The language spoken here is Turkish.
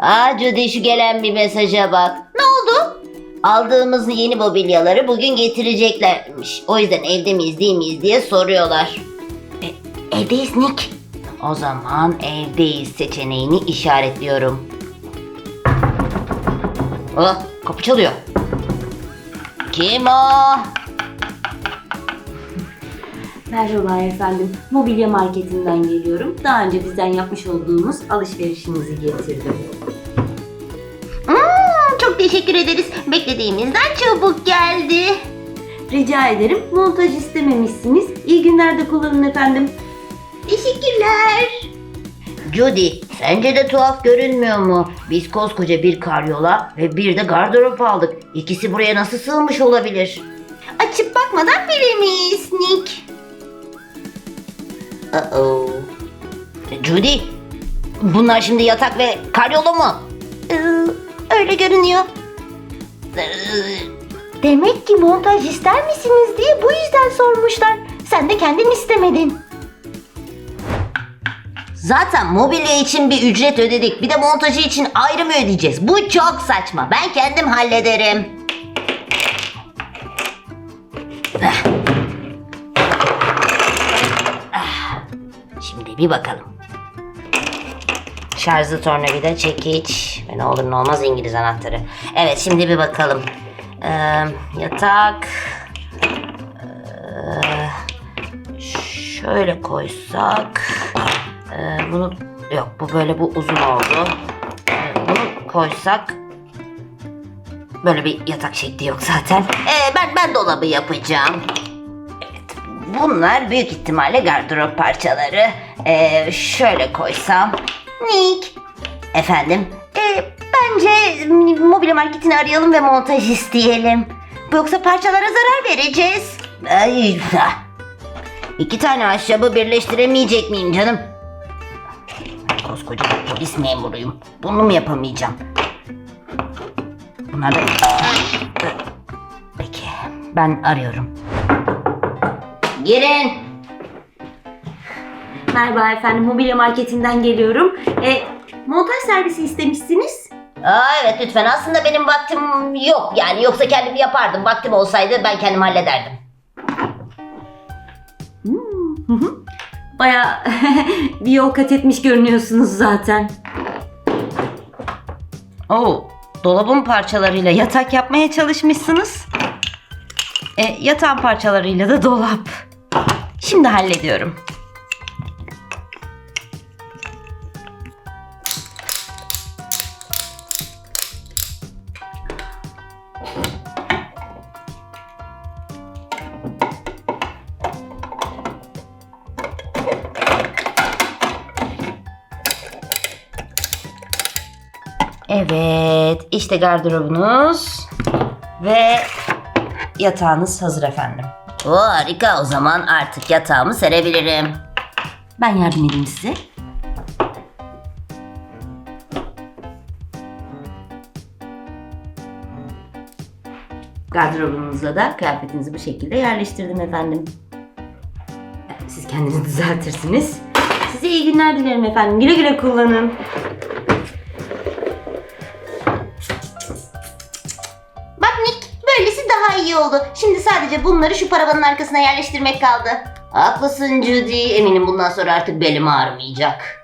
Aa şu gelen bir mesaja bak. Ne oldu? Aldığımız yeni mobilyaları bugün getireceklermiş. O yüzden evde miyiz değil miyiz diye soruyorlar. E, evdeyiz Nick. O zaman evdeyiz seçeneğini işaretliyorum. Oh, kapı çalıyor. Kim o? Merhaba efendim. Mobilya marketinden geliyorum. Daha önce bizden yapmış olduğunuz alışverişinizi getirdim. Teşekkür ederiz. Beklediğimizden çabuk geldi. Rica ederim. Montaj istememişsiniz. İyi günlerde kullanın efendim. Teşekkürler. Judy, sence de tuhaf görünmüyor mu? Biz koskoca bir karyola ve bir de gardırop aldık. İkisi buraya nasıl sığmış olabilir? Açıp bakmadan bilemeyiz Nick. Uh-oh. Judy, bunlar şimdi yatak ve karyola mı? Öyle görünüyor. Demek ki montaj ister misiniz diye bu yüzden sormuşlar. Sen de kendin istemedin. Zaten mobilya için bir ücret ödedik. Bir de montajı için ayrı mı ödeyeceğiz? Bu çok saçma. Ben kendim hallederim. Şimdi bir bakalım. Şarjlı tornavida, çekiç ve ne olur ne olmaz İngiliz anahtarı. Evet şimdi bir bakalım. Ee, yatak. Ee, şöyle koysak. Ee, bunu yok bu böyle bu uzun oldu. Ee, bunu koysak böyle bir yatak şekli yok zaten. Ee, ben ben dolabı yapacağım. Evet, bunlar büyük ihtimalle gardırop parçaları. Ee, şöyle koysam. Nick. Efendim? Ee, bence mobilya marketini arayalım ve montaj isteyelim. Yoksa parçalara zarar vereceğiz. Ay, ah. İki tane ahşabı birleştiremeyecek miyim canım? Koskoca bir polis memuruyum. Bunu mu yapamayacağım? Bunlar da... Peki, ben arıyorum. Girin. Merhaba efendim. Mobilya marketinden geliyorum. E, montaj servisi istemişsiniz. Aa evet lütfen. Aslında benim vaktim yok. Yani yoksa kendim yapardım. Vaktim olsaydı ben kendim hallederdim. Hı. Bayağı bir yol kat etmiş görünüyorsunuz zaten. Oo, dolabın parçalarıyla yatak yapmaya çalışmışsınız. E, yatağın parçalarıyla da dolap. Şimdi hallediyorum. Evet, işte gardırobunuz ve yatağınız hazır efendim. O harika, o zaman artık yatağımı serebilirim. Ben yardım edeyim size. Gardırobunuza da kıyafetinizi bu şekilde yerleştirdim efendim. Siz kendinizi düzeltirsiniz. Size iyi günler dilerim efendim. Güle güle kullanın. İyi oldu. Şimdi sadece bunları şu paravanın arkasına yerleştirmek kaldı. Haklısın Judy, eminim bundan sonra artık belim ağrımayacak.